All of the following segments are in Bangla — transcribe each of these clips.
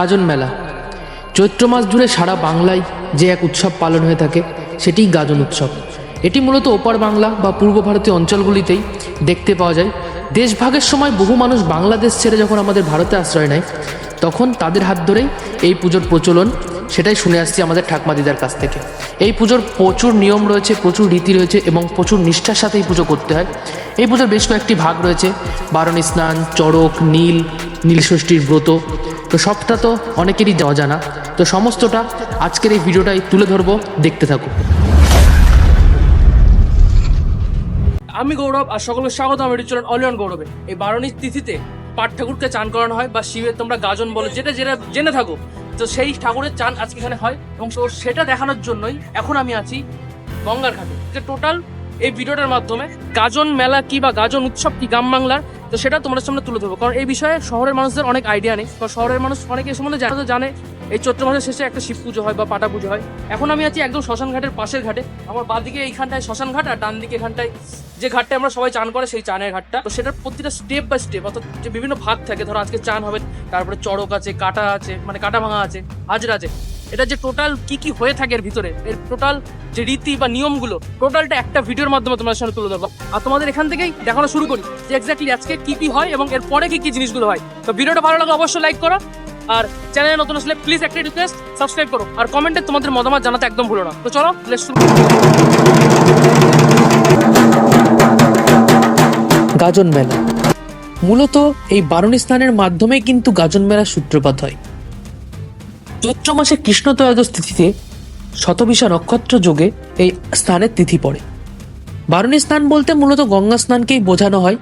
গাজন মেলা। চৈত্র মাস জুড়ে সারা বাংলায় যে এক উৎসব পালন হয়ে থাকে, সেটিই গাজন উৎসব। এটি মূলত ওপার বাংলা বা পূর্ব ভারতীয় অঞ্চলগুলিতেই দেখতে পাওয়া যায়। দেশভাগের সময় বহু মানুষ বাংলাদেশ ছেড়ে যখন আমাদের ভারতে আশ্রয় নেয়, তখন তাদের হাত ধরেই এই পুজোর প্রচলন, সেটাই শুনে আসছি আমাদের ঠাকমা দিদার কাছ থেকে। এই পুজোর প্রচুর নিয়ম রয়েছে, প্রচুর রীতি রয়েছে এবং প্রচুর নিষ্ঠার সাথে এই পুজো করতে হয়। এই পুজোর বেশ কয়েকটি ভাগ রয়েছে। বারণী স্নান, চড়ক, নীল নীলষষ্ঠীর ব্রত তো সবটা তো অনেকেরই অজানা তো সমস্তটা আজকের এই ভিডিওটাই তুলে ধরবো, দেখতে থাকো। আমি গৌরব, আর সকলকে স্বাগত, আমি চলেন অলিয়ন গৌরবে। এই বারণীর তিথিতে পাট ঠাকুরকে চান করানো হয়, বা শিবের তোমরা গাজন বলো, যেটা যেটা জেনে থাকো। তো সেই ঠাকুরের চান আজকে এখানে হয়, এবং সেটা দেখানোর জন্যই এখন আমি আছি গঙ্গার ঘাটে। যে টোটাল এই ভিডিওটার মাধ্যমে গাজন মেলা কি বা গাজন উৎসব কি গ্রাম বাংলার তো সেটা তোমাদের সামনে তুলে ধরবো। কারণ এই বিষয়ে শহরের মানুষদের অনেক আইডিয়া নেই। কারণ শহরের মানুষ অনেকে এই সম্বন্ধে জানে জানে, এই চৈত্র মাসের শেষে একটা শিব পুজো হয় বা পাটা পুজো হয়। এখন আমি আছি একদম শ্মশান ঘাটের পাশের ঘাটে। আমার বাদিকে এইখানটায় শ্মশান ঘাট আর ডান দিকে এখানটায় যে ঘাটটা আমরা সবাই চান করে সেই চানের ঘাটটা। তো সেটার প্রতিটা স্টেপ বাই স্টেপ অর্থাৎ যে বিভিন্ন ভাগ থাকে, ধরো আজকে চান হবে, তারপরে চড়ক আছে, কাটা আছে মানে কাটা ভাঙা আছে, হাজরা আছে। এটা যে টোটাল কি কি হয়ে থাকে এর ভিতরে, এর টোটাল যে রীতি বা নিয়মগুলো টোটালটা একটা ভিডিওর মাধ্যমে তোমাদের সামনে তুলে ধরবো। আর তোমাদের এখান থেকেই দেখানো শুরু করি যে এক্স্যাক্টলি আজকে কি কি হয় এবং এর পরে কি কি জিনিসগুলো হয়। তো ভিডিওটা ভালো লাগলে অবশ্যই লাইক করো, আর চ্যানেলে নতুন আসলে প্লিজ একটা রিকোয়েস্ট সাবস্ক্রাইব করো। আর কমেন্টে তোমাদের মতামত জানাতে একদম ভুলো না। তো চলো শুরু গাজন মেলা। মূলত এই বারণী স্নানের মাধ্যমে কিন্তু গাজন মেলার সূত্রপাত হয়। চৈত্র মাসে কৃষ্ণ ত্রয়োদশ তিথিতে শতবিশা নক্ষত্র যোগে এই স্নানের তিথি পড়ে। বারণী স্নান বলতে মূলত গঙ্গা স্নানকেই বোঝানো হয়।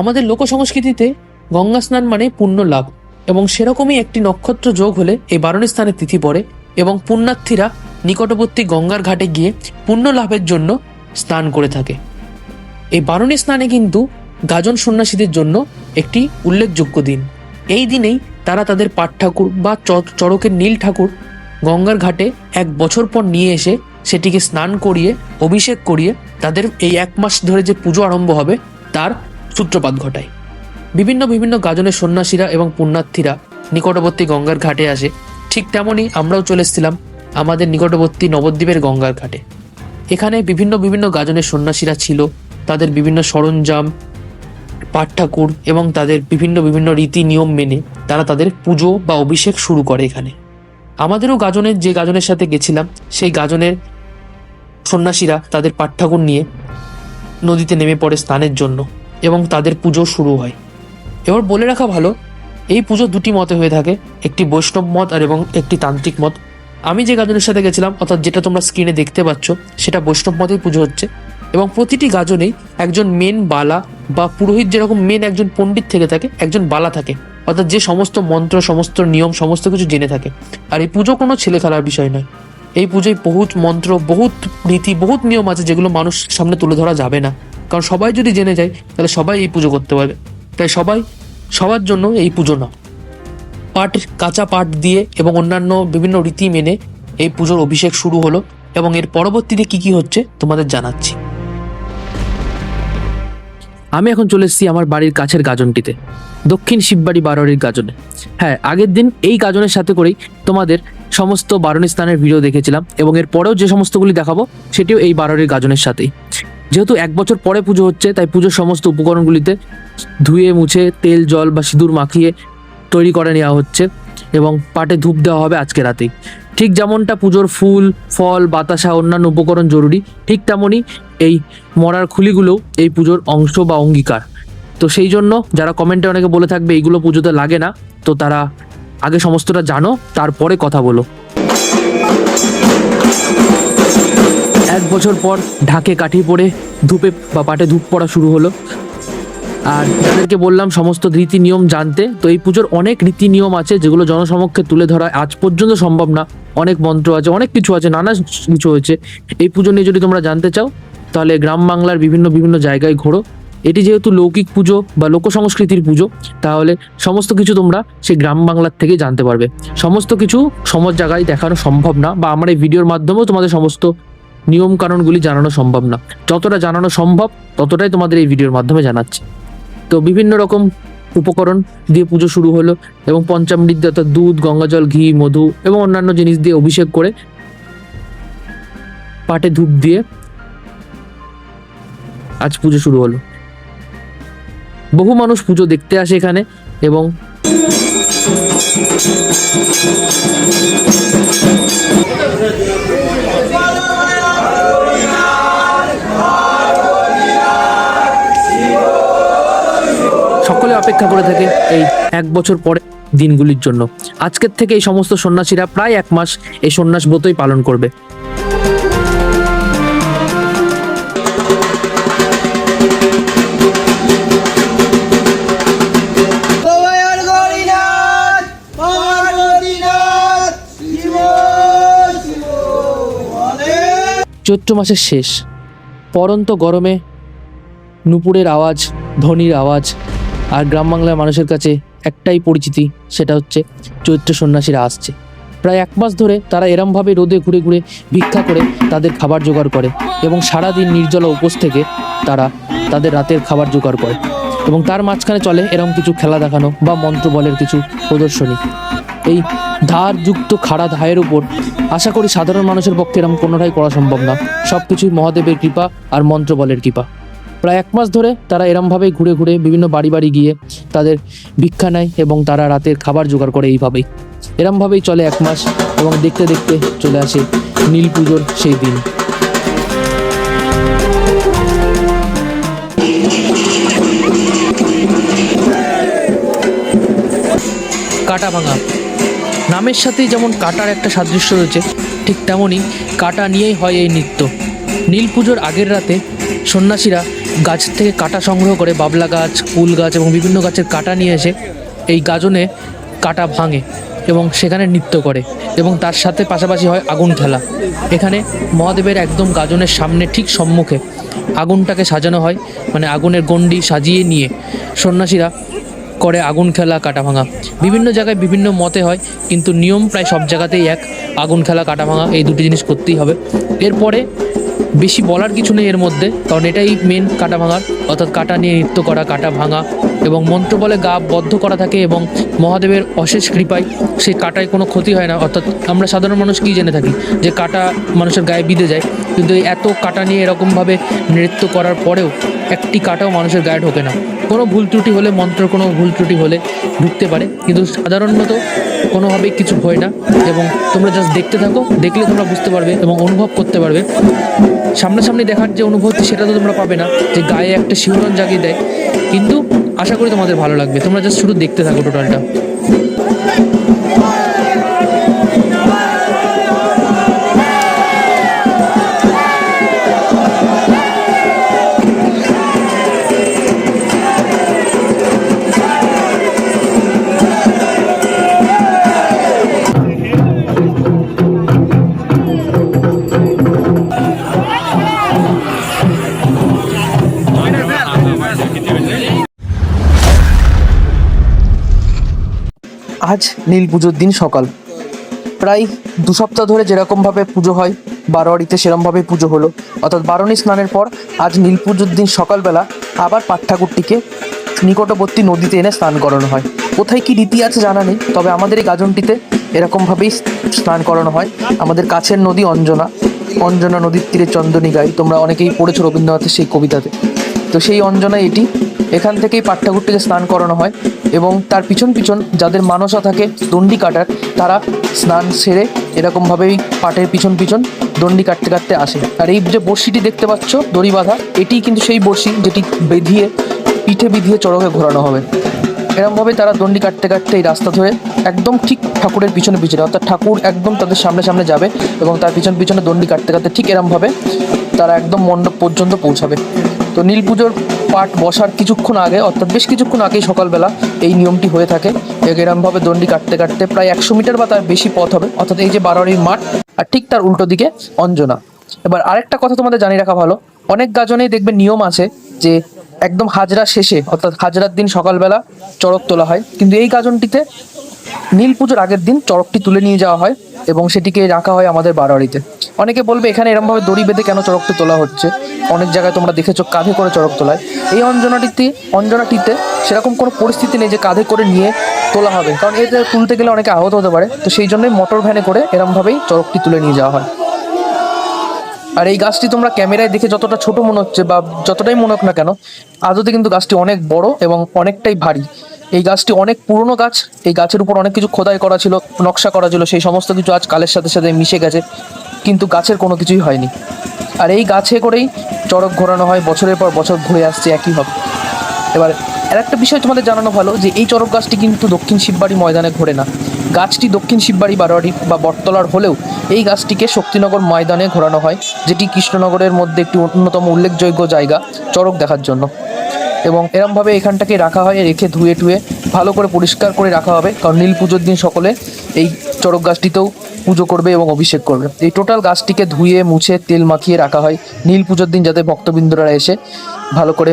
আমাদের লোক সংস্কৃতিতে গঙ্গা স্নান মানে পুণ্য লাভ এবং সেরকমই একটি নক্ষত্র যোগ হলে এই বারণী স্নানের তিথি পড়ে এবং পুণ্যার্থীরা নিকটবর্তী গঙ্গার ঘাটে গিয়ে পুণ্য লাভের জন্য স্নান করে থাকে। এই বারণী স্নানে কিন্তু গাজন সন্ন্যাসীদের জন্য একটি উল্লেখযোগ্য দিন। এই দিনেই তারা তাদের পাট ঠাকুর বা চড়কের নীল ঠাকুর গঙ্গার ঘাটে এক বছর পর নিয়ে এসে সেটিকে স্নান করিয়ে, অভিষেক করিয়ে তাদের এই এক মাস ধরে যে পুজো আরম্ভ হবে তার সূত্রপাত ঘটায়। বিভিন্ন বিভিন্ন গাজনের সন্ন্যাসীরা এবং পুণ্যার্থীরা নিকটবর্তী গঙ্গার ঘাটে আসে। ঠিক তেমনই আমরাও চলে এসেছিলাম আমাদের নিকটবর্তী নবদ্বীপের গঙ্গার ঘাটে। এখানে বিভিন্ন বিভিন্ন গাজনের সন্ন্যাসীরা ছিল, তাদের বিভিন্ন সরঞ্জাম পাট ঠাকুর এবং তাদের বিভিন্ন বিভিন্ন রীতি নিয়ম মেনে তারা তাদের পুজো বা অভিষেক শুরু করে এখানে। আমাদেরও গাজনের, যে গাজনের সাথে গেছিলাম, সেই গাজনের সন্ন্যাসীরা তাদের পাট ঠাকুর নিয়ে নদীতে নেমে পড়ে স্নানের জন্য এবং তাদের পুজো শুরু হয়। এবার বলে রাখা ভালো, এই পুজো দুটি মতে হয়ে থাকে, একটি বৈষ্ণব মত আর এবং একটি তান্ত্রিক মত। আমি যে গাজনের সাথে গেছিলাম, অর্থাৎ যেটা তোমরা স্ক্রিনে দেখতে পাচ্ছ, সেটা বৈষ্ণব মতেই পুজো হচ্ছে। এবং প্রতিটি গাজনেই একজন মেন বালা বা পুরোহিত যেরকম মেন একজন পণ্ডিত থেকে থাকে, একজন বালা থাকে। অর্থাৎ যে সমস্ত মন্ত্র, সমস্ত নিয়ম, সমস্ত কিছু জেনে থাকে। আর এই পুজো কোনো ছেলে খেলার বিষয় নয়। এই পুজোয় বহুত মন্ত্র, বহুত রীতি, বহুত নিয়ম আছে যেগুলো মানুষ সামনে তুলে ধরা যাবে না। কারণ সবাই যদি জেনে যায়, তাহলে সবাই এই পুজো করতে পারবে। তাই সবাই, সবার জন্য এই পুজো না পাট, কাঁচা পাট দিয়ে এবং অন্যান্য বিভিন্ন রীতি মেনে এই পুজোর অভিষেক শুরু হলো এবং এর পরবর্তীতে কি কি হচ্ছে তোমাদের জানাচ্ছি। আমি এখন চলে এসেছি আমার বাড়ির কাছের গাজনটিতে। দক্ষিণ শিববাড়ি বারোয়ারির গাজনে। হ্যাঁ আগের দিন এই গাজনের সাথে করেই তোমাদের সমস্ত বারণী স্থানের ভিডিও দেখেছিলাম এবং এর পরেও যে সমস্তগুলি দেখাবো, সেটিও এই বারোয়ারির গাজনের সাথেই। যেহেতু এক বছর পরে পুজো হচ্ছে, তাই পুজোর সমস্ত উপকরণগুলিতে ধুয়ে, মুছে, তেল, জল বা সিঁদুর মাখিয়ে তৈরি করে নেওয়া হচ্ছে এবং পাটে ধূপ দেওয়া হবে আজকে রাতেই। ঠিক যেমনটা পুজোর ফুল, ফল, বাতাসা, অন্যান্য উপকরণ জরুরি, ঠিক তেমনই এই মরার খুলিগুলোও এই পুজোর অংশ বা অঙ্গীকার। তো সেই জন্য যারা কমেন্টে অনেকে বলে থাকবে, এইগুলো পুজোতে লাগে না। তো তারা আগে সমস্তটা জানো, তারপরে কথা বলো। এক বছর পর ঢাকে কাঠি পড়ে ধূপে বা পাটে ধূপ পড়া শুরু হলো। আর তাদেরকে বললাম, সমস্ত রীতি নিয়ম জানতে। তো এই পুজোর অনেক রীতি নিয়ম আছে, যেগুলো জনসমক্ষে তুলে ধরা আজ পর্যন্ত সম্ভব না। অনেক মন্ত্র আছে, অনেক কিছু আছে, নানা কিছু হয়েছে। এই পুজো নিয়ে যদি তোমরা জানতে চাও, তাহলে গ্রাম বাংলার বিভিন্ন বিভিন্ন জায়গায় ঘোরো। এটি যেহেতু লৌকিক পুজো বা লোক সংস্কৃতির পুজো, তাহলে সমস্ত কিছু তোমরা সেই গ্রাম বাংলার থেকে জানতে পারবে। সমস্ত কিছু সমস্ত জায়গায় দেখানো সম্ভব না বা আমার এই ভিডিওর মাধ্যমেও তোমাদের সমস্ত নিয়ম কানুনগুলি জানানো সম্ভব না। যতটা জানানো সম্ভব, ততটাই তোমাদের এই ভিডিওর মাধ্যমে জানাচ্ছি। তো বিভিন্ন রকম উপকরণ দিয়ে পুজো শুরু হলো এবং পঞ্চামৃত অর্থাৎ দুধ গঙ্গাজল ঘি, মধু এবং অন্যান্য জিনিস দিয়ে অভিষেক করে পাটে ধূপ দিয়ে আজ পুজো শুরু হলো। বহু মানুষ পুজো দেখতে আসে এখানে এবং সকলে অপেক্ষা করে থাকে এই এক বছর পরে দিনগুলির জন্য। আজকের থেকে এই সমস্ত সন্ন্যাসীরা প্রায় এক মাস এই সন্ন্যাস ব্রতই পালন করবে। চৈত্র মাসের শেষ পরন্ত গরমে নুপুরের আওয়াজ ধ্বনির আওয়াজ আর গ্রাম বাংলার মানুষের কাছে একটাই পরিচিতি, সেটা হচ্ছে চৈত্র সন্ন্যাসীরা আসছে। প্রায় এক মাস ধরে তারা এরমভাবে রোদে ঘুরে ঘুরে ভিক্ষা করে তাদের খাবার জোগাড় করে এবং সারাদিন নির্জলা উপোস থেকে তারা তাদের রাতের খাবার জোগাড় করে এবং তার মাঝখানে চলে এরম কিছু খেলা দেখানো বা মন্ত্র বলের কিছু প্রদর্শনী। এই ধারযুক্ত খাড়া ধায়ের উপর আশা করি সাধারণ মানুষের পক্ষে এরম কোনোটাই করা সম্ভব না। সব কিছুই মহাদেবের কৃপা আর মন্ত্র বলের কৃপা। প্রায় এক মাস ধরে তারা এরমভাবেই ঘুরে ঘুরে বিভিন্ন বাড়ি বাড়ি গিয়ে তাদের ভিক্ষা নেয় এবং তারা রাতের খাবার জোগাড় করে এইভাবেই। এরমভাবেই চলে এক মাস এবং দেখতে দেখতে চলে আসে নীল পুজোর সেই দিন। কাটা ভাঙা। নামের সাথেই যেমন কাটার একটা সাদৃশ্য রয়েছে, ঠিক তেমনই কাটা নিয়েই হয় এই নৃত্য। নীল পুজোর আগের রাতে সন্ন্যাসীরা গাছ থেকে কাটা সংগ্রহ করে বাবলা গাছ, কুল গাছ এবং বিভিন্ন গাছের কাটা নিয়ে এসে এই গাজনে কাটা ভাঙে এবং সেখানে নৃত্য করে এবং তার সাথে পাশাপাশি হয় আগুন খেলা। এখানে মহাদেবের একদম গাজনের সামনে ঠিক সম্মুখে আগুনটাকে সাজানো হয় মানে আগুনের গণ্ডি সাজিয়ে নিয়ে সন্ন্যাসীরা করে আগুন খেলা, কাটা ভাঙা। বিভিন্ন জায়গায় বিভিন্ন মতে হয়, কিন্তু নিয়ম প্রায় সব জায়গাতেই এক, আগুন খেলা, কাটা ভাঙা, এই দুটি জিনিস করতেই হবে। এরপরে বেশি বলার কিছু নেই এর মধ্যে, কারণ এটাই মেন কাটা ভাঙার অর্থাৎ কাটা নিয়ে নৃত্য করা, কাটা ভাঙা। এবং মন্ত্র বলে গা বদ্ধ করা থাকে এবং মহাদেবের অশেষ কৃপায় সেই কাটায় কোনো ক্ষতি হয় না। অর্থাৎ আমরা সাধারণ মানুষ কী জেনে থাকি? যে কাটা মানুষের গায়ে বিঁধে যায়। কিন্তু এত কাটা নিয়ে এরকমভাবে নৃত্য করার পরেও একটি কাটাও মানুষের গায়ে ঢোকে না। কোনো ভুল ত্রুটি হলে মন্ত্র কোনো ভুল ত্রুটি হলে ঢুকতে পারে। কিন্তু সাধারণত কোনোভাবেই কিছু হয় না এবং তোমরা জাস্ট দেখতে থাকো, দেখলে তোমরা বুঝতে পারবে এবং অনুভব করতে পারবে। সামনাসামনি দেখার যে অনুভূতি, সেটা তো তোমরা পাবে না যে গায়ে একটা শিহরণ জাগিয়ে দেয়। কিন্তু আশা করি তোমাদের ভালো লাগবে। তোমরা জাস্ট শুধু দেখতে থাকো টোটালটা আজ নীল পুজোর দিন সকাল। প্রায় দু সপ্তাহ ধরে যেরকমভাবে পুজো হয়, বারোয়ারিতে সেরমভাবে পুজো হলো। অর্থাৎ বারণী স্নানের পর আজ নীল পুজোর দিন সকালবেলা আবার পাট ঠাকুরটিকে নিকটবর্তী নদীতে এনে স্নান করানো হয়। কোথায় কি রীতি আছে জানা নেই, তবে আমাদের এই গাজনটিতে এরকমভাবেই স্নান করানো হয়। আমাদের কাছের নদী অঞ্জনা অঞ্জনা নদীর তীরে চন্দনী গাই, তোমরা অনেকেই পড়েছো রবীন্দ্রনাথের সেই কবিতাতে। তো সেই অঞ্জনা এটি এখান থেকেই পাট ঠাকুরটিকে স্নান করানো হয় এবং তার পিছন পিছন যাদের মানসা থাকে, দণ্ডি কাটার, তারা স্নান সেরে এরকমভাবেই পাটের পিছন পিছন দণ্ডি কাটতে কাটতে আসে। আর এই যে বড়শিটি দেখতে পাচ্ছ, দড়ি বাঁধা, এটি কিন্তু সেই বড়শি যেটি বেঁধিয়ে, পিঠে বিধিয়ে চড়কে ঘোরানো হবে। এরমভাবে তারা দণ্ডি কাটতে কাটতে এই রাস্তা ধরে একদম ঠিক ঠাকুরের পিছনে পিছনে অর্থাৎ ঠাকুর একদম তাদের সামনে সামনে যাবে এবং তার পিছন পিছনে দণ্ডি কাটতে কাটতে ঠিক এরমভাবে তারা একদম মণ্ডপ পর্যন্ত পৌঁছাবে। তো নীল পুজোর পাঠ বসার কিছুক্ষণ আগে, অর্থাৎ বেশ কিছুক্ষণ আগেই সকালবেলা এই নিয়মটি হয়ে থাকে। এরমভাবে দণ্ডি কাটতে কাটতে প্রায় একশো মিটার বা তার বেশি পথ হবে। অর্থাৎ এই যে বারোয়ারির মাঠ, আর ঠিক তার উল্টো দিকে অঞ্জনা। এবার আরেকটা কথা তোমাদের জানিয়ে রাখা ভালো। অনেক গাজনেই দেখবে নিয়ম আছে যে একদম হাজরা শেষে, অর্থাৎ হাজরার দিন সকালবেলা চড়ক তোলা হয়। কিন্তু এই গাজনটিতে নীল পুজোর আগের দিন চড়কটি তুলে নিয়ে যাওয়া হয় এবং সেটিকে রাখা হয় আমাদের বারোয়ারিতে। অনেকে বলবে এখানে এরমভাবে দড়ি বেঁধে কেন চড়কটি তোলা হচ্ছে? অনেক জায়গায় তোমরা দেখেছ কাঁধে করে চড়ক তোলায়। এই অঞ্জনাটিতে অঞ্জনাটিতে সেরকম কোনো পরিস্থিতি নেই যে কাঁধে করে নিয়ে তোলা হবে। কারণ এতে তুলতে গেলে অনেকে আহত হতে পারে। তো সেই জন্যই মোটর ভ্যানে করে এরমভাবেই চড়কটি তুলে নিয়ে যাওয়া হয়। আর এই গাছটি তোমরা ক্যামেরায় দেখে যতটা ছোট মনে হচ্ছে বা যতটাই মনে হোক না কেন আদতে কিন্তু গাছটি অনেক বড় এবং অনেকটাই ভারী। এই গাছটি অনেক পুরনো গাছ, এই গাছের উপর অনেক কিছু খোদাই করা ছিল, নকশা করা ছিল, সেই সমস্ত কিছু আজ কালের সাথে সাথে মিশে গেছে, কিন্তু গাছের কোনো কিছুই হয়নি। আর এই গাছে করেই চড়ক ঘোরানো হয়, বছরের পর বছর ঘুরে আসছে একইভাবে এবার আর একটা বিষয় তোমাদের জানানো ভালো যে এই চড়ক গাছটি কিন্তু দক্ষিণ শিববাড়ি ময়দানে ঘোরে না। গাছটি দক্ষিণ শিববাড়ি বারোয়ারি বা বটতলার হলেও এই গাছটিকে শক্তিনগর ময়দানে ঘোরানো হয়, যেটি কৃষ্ণনগরের মধ্যে একটি অন্যতম উল্লেখযোগ্য জায়গা, চড়ক দেখার জন্য। এবং এরমভাবে এখানটাকে রাখা হয়, রেখে ধুয়ে টুয়ে ভালো করে পরিষ্কার করে রাখা হবে, কারণ নীল পুজোর দিন সকলে এই চড়ক গাছটিতেও পুজো করবে এবং অভিষেক করবে। এই টোটাল গাছটিকে ধুয়ে, মুছে, তেল মাখিয়ে রাখা হয় নীল পুজোর দিন, যাতে ভক্তবৃন্দরা এসে ভালো করে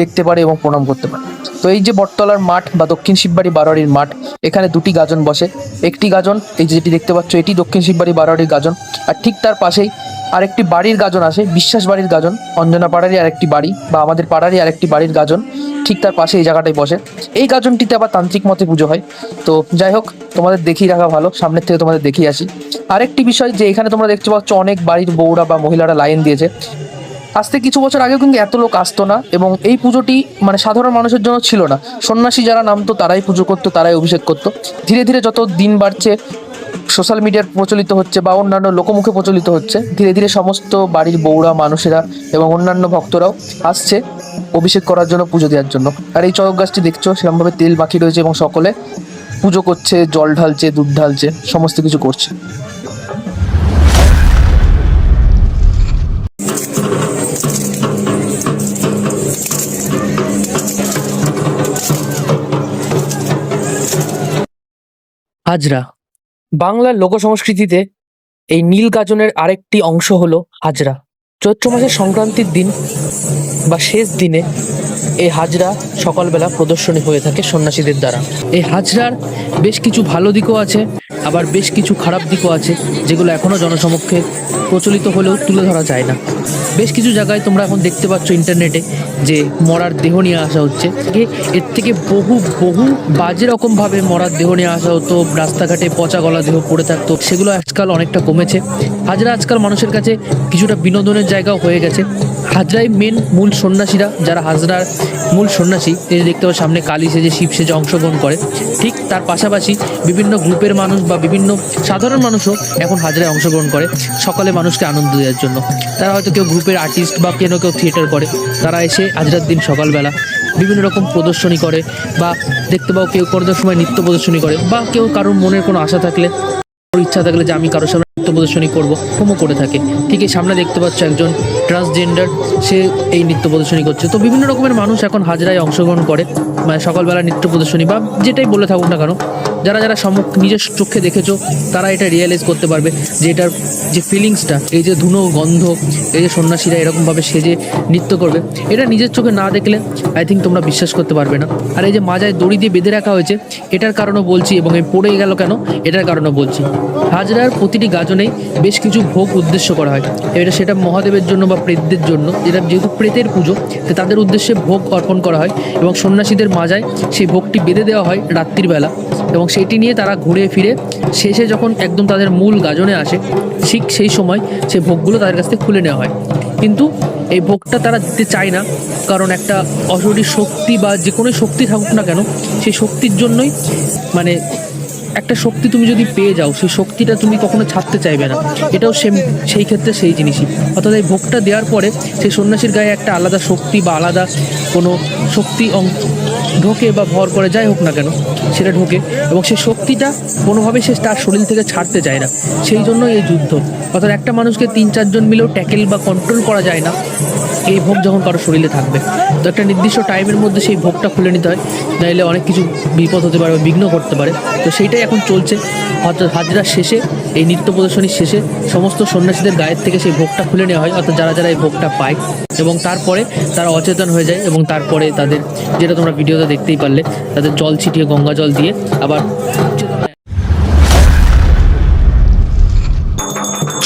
দেখতে পারে এবং প্রণাম করতে পারে। তো এই যে বটতলার মাঠ বা দক্ষিণ শিববাড়ি বারোয়ারির মাঠ, এখানে দুটি গাজন বসে। একটি গাজন, এই যেটি দেখতে পাচ্ছ, এটি দক্ষিণ শিববাড়ি বারোয়ারির গাজন। আর ঠিক তার পাশেই আরেকটি বাড়ির গাজন আসে, বিশ্বাস বাড়ির গাজন অঞ্জনা পাড়ারই আরেকটি বাড়ি বা আমাদের পাড়ারই আরেকটি বাড়ির গাজন। ঠিক তার পাশে এই জায়গাটায় বসে। এই গাজনটিতে আবার তান্ত্রিক মতে পুজো হয়। তো যাই হোক, তোমাদের দেখিয়ে রাখা ভালো, সামনের থেকে তোমাদের দেখিয়ে আসি। আরেকটি বিষয় যে এখানে তোমরা দেখতে পাচ্ছ, অনেক বাড়ির বউরা বা মহিলারা লাইন দিয়েছে। আজ থেকে কিছু বছর আগেও কিন্তু এত লোক আসতো না এবং এই পুজোটি মানে সাধারণ মানুষের জন্য ছিল না। সন্ন্যাসী যারা নামতো, তারাই পুজো করতো, তারাই অভিষেক করতো। ধীরে ধীরে যত দিন বাড়ছে সোশ্যাল মিডিয়ার প্রচলিত হচ্ছে বা অন্যান্য লোকমুখে প্রচলিত হচ্ছে, ধীরে ধীরে সমস্ত বাড়ির বউরা, মানুষেরা এবং অন্যান্য ভক্তরাও আসছে অভিষেক করার জন্য, পুজো দেওয়ার জন্য। আর এই চড়ক গাছটি দেখছ, সেরকমভাবে তেল বাকি রয়েছে এবং সকলে পুজো করছে, জল ঢালছে, দুধ ঢালছে, সমস্ত কিছু করছে। হাজরা। বাংলার লোক সংস্কৃতিতে এই নীল গাজনের আরেকটি অংশ হলো হাজরা। চৈত্র মাসের সংক্রান্তির দিন বা শেষ দিনে এই হাজরা সকালবেলা প্রদর্শনী হয়ে থাকে সন্ন্যাসীদের দ্বারা। এই হাজরার বেশ কিছু ভালো দিকও আছে, আবার বেশ কিছু খারাপ দিকও আছে, যেগুলো এখনও জনসমক্ষে প্রচলিত হলেও তুলে ধরা যায় না। বেশ কিছু জায়গায় তোমরা এখন দেখতে পাচ্ছ ইন্টারনেটে যে মরার দেহ নিয়ে আসা হচ্ছে। এর থেকে বহু বহু বাজে রকমভাবে মরার দেহ নিয়ে আসা হতো, রাস্তাঘাটে পচা গলা দেহ পড়ে থাকতো, সেগুলো আজকাল অনেকটা কমেছে। হাজরা আজকাল মানুষের কাছে কিছুটা বিনোদনের জায়গাও হয়ে গেছে। হাজরাই মেন মূল সন্ন্যাসীরা, যারা হাজরার মূল সন্ন্যাসী এই দেখতে পাচ্ছ সামনে কালী সেজে শিব সেজে অংশগ্রহণ করে। ঠিক তার পাশাপাশি বিভিন্ন গ্রুপের মানুষ বা বিভিন্ন সাধারণ মানুষও এখন হাজরায় অংশগ্রহণ করে সকালে মানুষকে আনন্দ দেওয়ার জন্য। তারা হয়তো কেউ গ্রুপের আর্টিস্ট বা কেন কেউ থিয়েটার করে। তারা এসে হাজরার দিন সকালবেলা বিভিন্ন রকম প্রদর্শনী করে বা দেখতে পাও কেউ কোনো সময় নৃত্য প্রদর্শনী করে বা কেউ কারোর মনের কোনো আশা থাকলে ইচ্ছা থাকলে যে আমি কারোর সামনে নৃত্য প্রদর্শনী করব হোমও করে থাকে। ঠিক এই সামনে দেখতে পাচ্ছ একজন ট্রান্সজেন্ডার সে এই নৃত্য প্রদর্শনী করছে। তো বিভিন্ন রকমের মানুষ এখন হাজরায় অংশগ্রহণ করে মানে সকালবেলা নৃত্য প্রদর্শনী বা যেটাই বলে থাকুক না কেন, যারা যারা সম্মুখ নিজের চোখে দেখেছ, তারা এটা রিয়েলাইজ করতে পারবে যে এটার যে ফিলিংসটা এই যে ধুনো গন্ধ, এই যে সন্ন্যাসীরা এরকমভাবে সেজে নৃত্য করবে, এটা নিজের চোখে না দেখলে আই থিঙ্ক তোমরা বিশ্বাস করতে পারবে না। আর এই যে মাজায় দড়ি দিয়ে বেঁধে রাখা হয়েছে, এটার কারণও বলছি এবং এই পড়ে গেল কেন? এটার কারণও বলছি। হাজরার প্রতিটি গাজনেই বেশ কিছু ভোগ উদ্দেশ্য করা হয়। এটা সেটা মহাদেবের জন্য বা প্রেতদের জন্য। যেটা যেহেতু প্রেতের পুজো, তো তাদের উদ্দেশ্যে ভোগ অর্পণ করা হয় এবং সন্ন্যাসীদের মাজায় সেই ভোগটি বেঁধে দেওয়া হয় রাত্রির বেলা এবং সেটি নিয়ে তারা ঘুরে ফিরে শেষে যখন একদম তাদের মূল গাজনে আসে, ঠিক সেই সময় সেই ভোগগুলো তাদের কাছ থেকে খুলে নেওয়া হয়। কিন্তু এই ভোগটা তারা দিতে চায় না, কারণ একটা অশরীর শক্তি বা যে কোনো শক্তি থাকুক না কেন, সেই শক্তির জন্যই মানে একটা শক্তি তুমি যদি পেয়ে যাও, সেই শক্তিটা তুমি কখনো ছাড়তে চাইবে না। এটাও সেম, সেই ক্ষেত্রে সেই জিনিসই। অর্থাৎ এই ভোগটা দেওয়ার পরে সেই সন্ন্যাসীর গায়ে একটা আলাদা শক্তি বা আলাদা কোনো শক্তি ঢোকে বা ভর করে যাই হোক না কেন, সেটা ঢোকে এবং সেই শক্তিটা কোনোভাবে সে তার শরীর থেকে ছাড়তে চায় না। সেই জন্য এই যুদ্ধ। অর্থাৎ একটা মানুষকে তিন, চারজন মিলেও ট্যাকেল বা কন্ট্রোল করা যায় না। এই ভোগ যখন কারও শরীরে থাকবে, তো একটা নির্দিষ্ট টাইমের মধ্যে সেই ভোগটা খুলে নিতে হয়। নাহলে অনেক কিছু বিপদ হতে পারে বা বিঘ্ন করতে পারে। তো সেইটাই এখন চলছে। অর্থাৎ হাজরা শেষে এই নৃত্য প্রদর্শনীর শেষে সমস্ত সন্ন্যাসীদের গায়ের থেকে সেই ভোগটা খুলে নেওয়া হয়, অর্থাৎ যারা যারা এই ভোগটা পায়। এবং তারপরে তারা অচেতন হয়ে যায় এবং তারপরে তাদের, যেটা তোমরা ভিডিওতে দেখতেই পারলে, তাদের জল ছিটিয়ে গঙ্গা জল দিয়ে আবার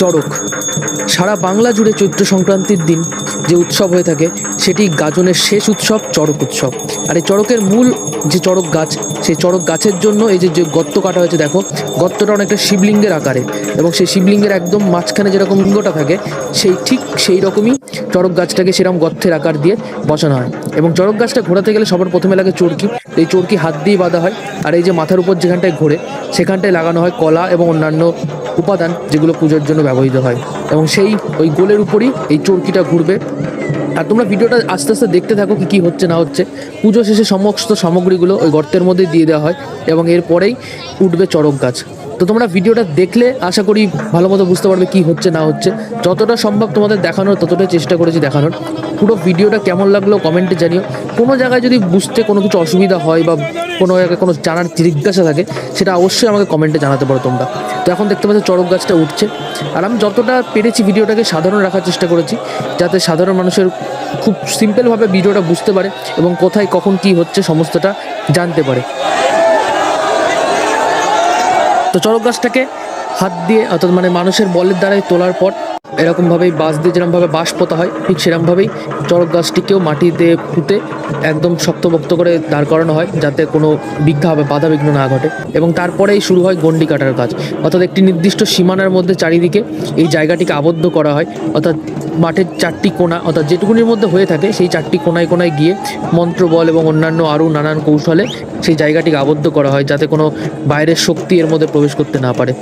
চড়ক। সারা বাংলা জুড়ে চৈত্র সংক্রান্তির দিন যে উৎসব হয়ে থাকে, সেটি গাজনের শেষ উৎসব, চড়ক উৎসব। আর এই চড়কের মূল যে চড়ক গাছ সেই চড়ক গাছের জন্য এই যে যে গর্ত কাটা হয়েছে, দেখো, গর্তটা অনেকটা শিবলিঙ্গের আকারে এবং সেই শিবলিঙ্গের একদম মাঝখানে যেরকম লিঙ্গটা থাকে, সেই ঠিক সেই রকমই চড়ক গাছটাকে সেরকম গর্তের আকার দিয়ে বসানো হয়। এবং চড়ক গাছটা ঘোরাতে গেলে সবার প্রথমে লাগে চরকি, এই চরকি হাত দিয়ে বাঁধা হয় আর এই যে মাথার উপর যেখানটায় ঘোরে, সেখানটায় লাগানো হয় কলা এবং অন্যান্য উপাদান যেগুলো পুজোর জন্য ব্যবহৃত হয়। এবং সেই ওই গোলের উপরই এই চরকিটা ঘুরবে। আর তোমরা ভিডিওটা আস্তে আস্তে দেখতে থাকো কি কি হচ্ছে, না হচ্ছে। পুজো শেষে সমস্ত সামগ্রীগুলো ওই গর্তের মধ্যে দিয়ে দেওয়া হয় এবং এরপরেই উঠবে চড়ক গাছ তো তোমরা ভিডিওটা দেখলে আশা করি ভালো মতো বুঝতে পারবে কি হচ্ছে, না হচ্ছে। যতটা সম্ভব তোমাদের দেখানোর, ততটাই চেষ্টা করেছি দেখানোর। পুরো ভিডিওটা কেমন লাগল কমেন্টে জানিও। কোনো জায়গায় যদি বুঝতে কোনো কিছু অসুবিধা হয় বা কোনো জায়গায় কোনো জানার জিজ্ঞাসা থাকে, সেটা অবশ্যই আমাকে কমেন্টে জানাতে পারো তোমরা। তো এখন দেখতে পাচ্ছ চড়ক গাছটা উঠছে। আর আমি যতটা পেরেছি ভিডিওটাকে সাধারণ রাখার চেষ্টা করেছি, যাতে সাধারণ মানুষের খুব সিম্পলভাবে ভিডিওটা বুঝতে পারে এবং কোথায় কখন কি হচ্ছে সমস্তটা জানতে পারে। তো চড়ক গাছটাকে হাত দিয়ে, অর্থাৎ মানে মানুষের বলের দ্বারাই তোলার পর এরকমভাবেই বাঁশ দিয়ে যেরকমভাবে বাঁশ পোতা হয়, ঠিক সেরকমভাবেই চড়ক গাছটিকেও মাটিতে পুঁতে একদম শক্তপোক্ত করে দাঁড় করানো হয়, যাতে কোনো বিঘ্ন হবে বাধা বিঘ্ন না ঘটে। এবং তারপরেই শুরু হয় গন্ডি কাটার কাজ। অর্থাৎ একটি নির্দিষ্ট সীমানার মধ্যে চারিদিকে এই জায়গাটিকে আবদ্ধ করা হয়, অর্থাৎ মাঠের চারটি কোণা, অর্থাৎ যেটুকুনির মধ্যে হয়ে থাকে সেই চারটি কোনায় কোনায় গিয়ে মন্ত্র বল এবং অন্যান্য আরও নানান কৌশলে সেই জায়গাটিকে আবদ্ধ করা হয়, যাতে কোনো বাইরের শক্তি এর মধ্যে প্রবেশ করতে না পারে।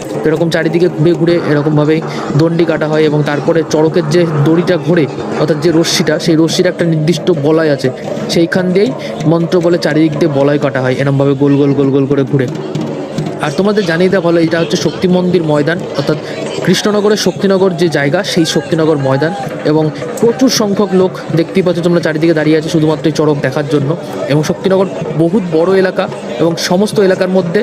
এরকম চারিদিকে ঘুরে ঘুরে এরকমভাবেই দণ্ডি কাটা হয় এবং তারপরে চড়কের যে দড়িটা ঘোরে, অর্থাৎ যে রশ্মিটা, সেই রশ্মির একটা নির্দিষ্ট বলয় আছে। সেইখান দিয়েই মন্ত্র বলে চারিদিক দিয়ে বলয় কাটা হয়, এরমভাবে গোল গোল গোল গোল করে ঘুরে। আর তোমাদের জানিয়ে দেওয়া ভালো, এটা হচ্ছে শক্তি মন্দির ময়দান, অর্থাৎ কৃষ্ণনগরের শক্তিনগর যে জায়গা, সেই শক্তিনগর ময়দান এবং প্রচুর সংখ্যক লোক দেখতেই পাচ্ছ তোমরা চারিদিকে দাঁড়িয়ে আছে শুধুমাত্র এই চড়ক দেখার জন্য এবং শক্তিনগর বহুত বড় এলাকা এবং সমস্ত এলাকার মধ্যে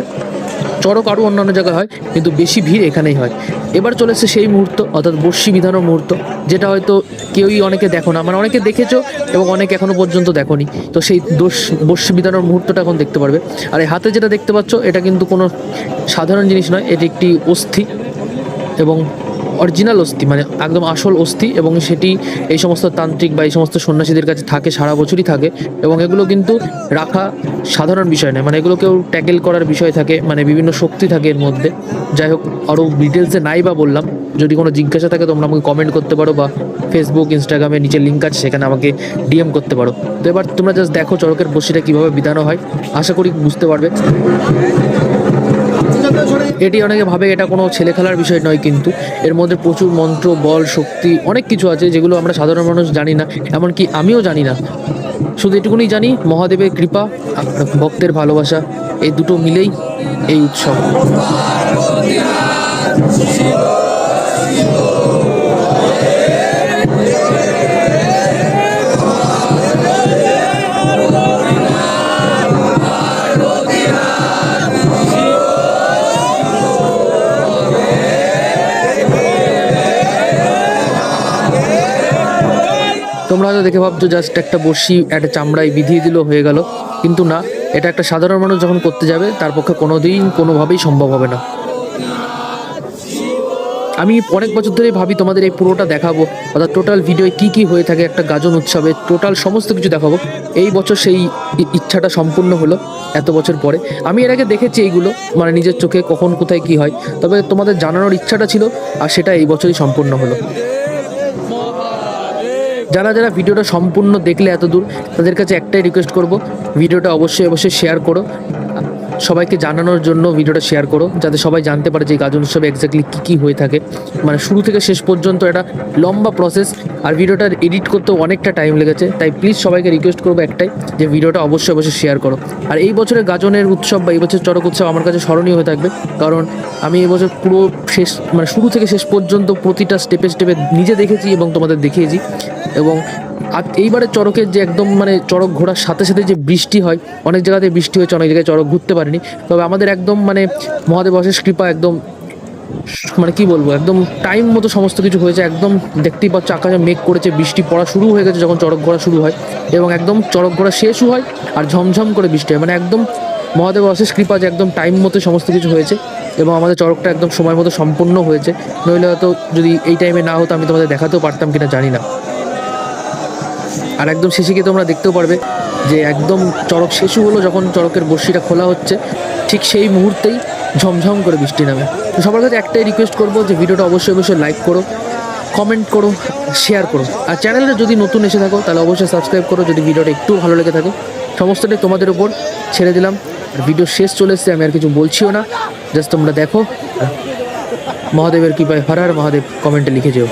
চড়ক আরও অন্যান্য জায়গায় হয়, কিন্তু বেশি ভিড় এখানেই হয়। এবার চলে চলেছে সেই মুহূর্ত, অর্থাৎ বর্ষি বিধানোর মুহূর্ত, যেটা হয়তো কেউই অনেকে দেখো না। মানে অনেকে দেখেছ এবং অনেকে এখনও পর্যন্ত দেখোনি। তো সেই দোষ, বর্ষি বিধানোর মুহূর্তটা এখন দেখতে পারবে। আর এই হাতে যেটা দেখতে পাচ্ছ, এটা কিন্তু কোনো সাধারণ জিনিস নয়, এটি একটি অস্থি। এবং অরিজিনাল অস্থি মানে একদম আসল অস্থি এবং সেটি এই সমস্ত তান্ত্রিক বা এই সমস্ত সন্ন্যাসীদের কাছে থাকে, সারা বছরই থাকে এবং এগুলো কিন্তু রাখা সাধারণ বিষয় নয়। মানে এগুলোকেও ট্যাকেল করার বিষয় থাকে মানে বিভিন্ন শক্তি থাকে এর মধ্যে। যাই হোক আরও ডিটেলসে নাই বা বললাম। যদি কোনো জিজ্ঞাসা থাকে তোমরা আমাকে কমেন্ট করতে পারো বা ফেসবুক ইনস্টাগ্রামে নিচে লিঙ্ক আছে, সেখানে আমাকে ডিএম করতে পারো। তো এবার তোমরা জাস্ট দেখো চড়কের বসিটা কীভাবে বিধানো হয়। আশা করি বুঝতে পারবে। এটি অনেকে ভাবে এটা কোনো ছেলে খেলার বিষয় নয় কিন্তু এর মধ্যে প্রচুর মন্ত্র, বল, শক্তি, অনেক কিছু আছে যেগুলো আমরা সাধারণ মানুষ জানি না, এমনকি আমিও জানি না। শুধু এটুকুনি জানি, মহাদেবের কৃপা ভক্তের ভালোবাসা, এই দুটো মিলেই এই উৎসব। দেখে ভাবছ জাস্ট একটা বড়শি, একটা চামড়ায় বিধিয়ে দিল, হয়ে গেল। কিন্তু না, এটা একটা সাধারণ মানুষ যখন করতে যাবে, তার পক্ষে কোনোদিন, কোনোভাবেই সম্ভব হবে না। আমি অনেক বছর ধরেই ভাবি, তোমাদের এই পুরোটা দেখাবো, অর্থাৎ টোটাল ভিডিওয়ে কি কি হয়ে থাকে, একটা গাজন উৎসবে টোটাল সমস্ত কিছু দেখাবো। এই বছর সেই ইচ্ছাটা সম্পূর্ণ হলো, এত বছর পরে। আমি এর আগে দেখেছি এইগুলো মানে নিজের চোখে কখন, কোথায় কি হয়, তবে তোমাদের জানানোর ইচ্ছাটা ছিল, আর সেটা এই বছরই সম্পূর্ণ হলো। যারা যারা ভিডিওটা সম্পূর্ণ দেখলে এত দূর তাদের কাছে একটাই রিকোয়েস্ট করব, ভিডিওটা অবশ্যই অবশ্যই শেয়ার করো। সবাইকে জানানোর জন্য ভিডিওটা শেয়ার করো, যাতে সবাই জানতে পারে যে গাজন উৎসবে এক্স্যাক্টলি কী কী হয়ে থাকে। মানে শুরু থেকে শেষ পর্যন্ত এটা লম্বা প্রসেস আর ভিডিওটা এডিট করতেও অনেকটা টাইম লেগেছে। তাই প্লিজ সবাইকে রিকোয়েস্ট করব একটাই, যে ভিডিওটা অবশ্যই অবশ্যই শেয়ার করো। আর এই বছরের গাজনের উৎসব বা এই বছর চড়ক উৎসব আমার কাছে স্মরণীয় হয়ে থাকবে, কারণ আমি এই বছর পুরো শেষ মানে শুরু থেকে শেষ পর্যন্ত প্রতিটা স্টেপে স্টেপে নিজে দেখেছি এবং তোমাদের দেখিয়েছি। এবং আর এইবারে চড়কের যে একদম মানে চড়ক ঘোরার সাথে সাথে যে বৃষ্টি হয়, অনেক জায়গাতে বৃষ্টি হয়েছে, অনেক জায়গায় চড়ক ঘুরতে পারিনি। তবে আমাদের একদম মানে মহাদেব অশেষ কৃপা একদম মানে কি বলব, একদম টাইম মতো সমস্ত কিছু হয়েছে। একদম দেখতেই পাচ্ছ, আকাশে মেঘ করেছে, বৃষ্টি পড়া শুরু হয়ে গেছে যখন চড়ক ঘোরা শুরু হয় এবং একদম চড়ক ঘোরা শেষও হয় আর ঝমঝম করে বৃষ্টি হয়। মানে একদম মহাদেব অশেষ কৃপা যে একদম টাইম মতো সমস্ত কিছু হয়েছে এবং আমাদের চড়কটা একদম সময় মতো সম্পূর্ণ হয়েছে। নইলে হয়তো যদি এই টাইমে না হতো, আমি তোমাদের দেখাতেও পারতাম কিনা জানি না। আর একদম শেষে গিয়ে তোমরা দেখতেও পারবে যে একদম চড়ক শেষও হলো যখন চড়কের বর্ষিটা খোলা হচ্ছে, ঠিক সেই মুহূর্তেই ঝমঝম করে বৃষ্টি নামে। তো সবার কাছে একটাই রিকোয়েস্ট করব যে ভিডিওটা অবশ্যই অবশ্যই লাইক করো কমেন্ট করো শেয়ার করো। আর চ্যানেলে যদি নতুন এসে থাকো, তাহলে অবশ্যই সাবস্ক্রাইব করো যদি ভিডিওটা একটু ভালো লেগে থাকে। সমস্তটাই তোমাদের ওপর ছেড়ে দিলাম। আর ভিডিও শেষ চলে এসছে, আমি আর কিছু বলছিও না। জাস্ট তোমরা দেখো। মহাদেবের কৃপায় হর হর মহাদেব কমেন্টে লিখে যেও।